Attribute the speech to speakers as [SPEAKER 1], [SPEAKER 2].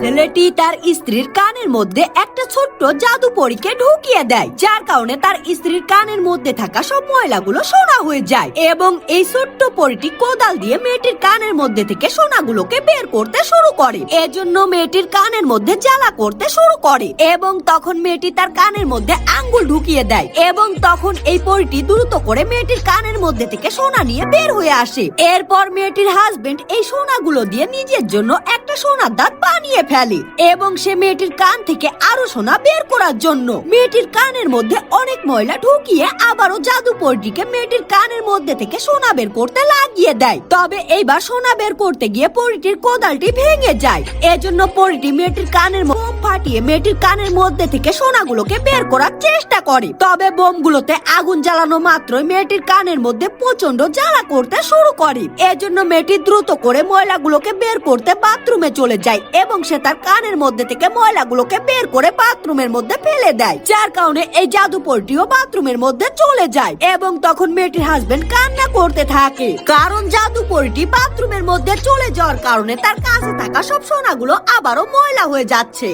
[SPEAKER 1] ছেলেটি তার স্ত্রীর কানের মধ্যে একটা ছোট্ট জাদু পরীকে ঢুকিয়ে দেয়, যার কারণে তার স্ত্রীর কানের মধ্যে থাকা সব ময়লাগুলো সোনা হয়ে যায় এবং এই ছোট্ট পরীটি কোদাল দিয়ে মেয়েটির কানের মধ্যে থেকে সোনাগুলোকে বের করতে শুরু করে। এজন্য মেয়েটির কানের মধ্যে জ্বালা করতে শুরু করে এবং তখন মেয়েটি তার কানের মধ্যে আঙ্গুল ঢুকিয়ে দেয় এবং তখন এই পরীটি দ্রুত করে মেয়েটির কানের মধ্যে থেকে সোনা নিয়ে বের হয়ে আসে। এরপর মেয়েটির হাজবেন্ড এই সোনাগুলো দিয়ে নিজের জন্য একটা সোনার দাঁত বানিয়ে ফেলে, এবং সে মেয়েটির কান থেকে আরও সোনা বের করার জন্য। মেয়েটির কানের মধ্যে অনেক ময়লা ঢুকিয়ে আবারও জাদু পরীটিকে মেয়েটির কানের মধ্যে থেকে সোনা বের করতে লাগিয়ে দেয়। তবে এইবার সোনা বের করতে গিয়ে পরীটির কোদালটি ভেঙে যায়। এজন্য পরীটি মেয়েটির কানের বোম ফাটিয়ে মেয়েটির কানের মধ্যে থেকে সোনাগুলোকে বের করার চেষ্টা করে। তবে বোমগুলোতে আগুন জ্বালানো মাত্রই মেয়েটির কানের মধ্যে প্রচণ্ড জ্বালা করতে শুরু করে। এজন্য মেয়েটি দ্রুত করে ময়লাগুলোকে বের করতে বাথরুমে চলে যায় এবং সে তার কানের মধ্যে থেকে ময়লাগুলোকে বের করে বাথরুমের মধ্যে ফেলে দেয়। যার কারণে এই জাদুপরটিও বাথরুমের মধ্যে চলে যায় এবং তখন মেয়েটির হাজবেন্ড কান্না করতে থাকে। কারণ জাদুপরটি বাথরুমের মধ্যে চলে যাওয়ার কারণে তার কাছে থাকা সব সোনাগুলো আবারও ময়লা হয়ে যাচ্ছে।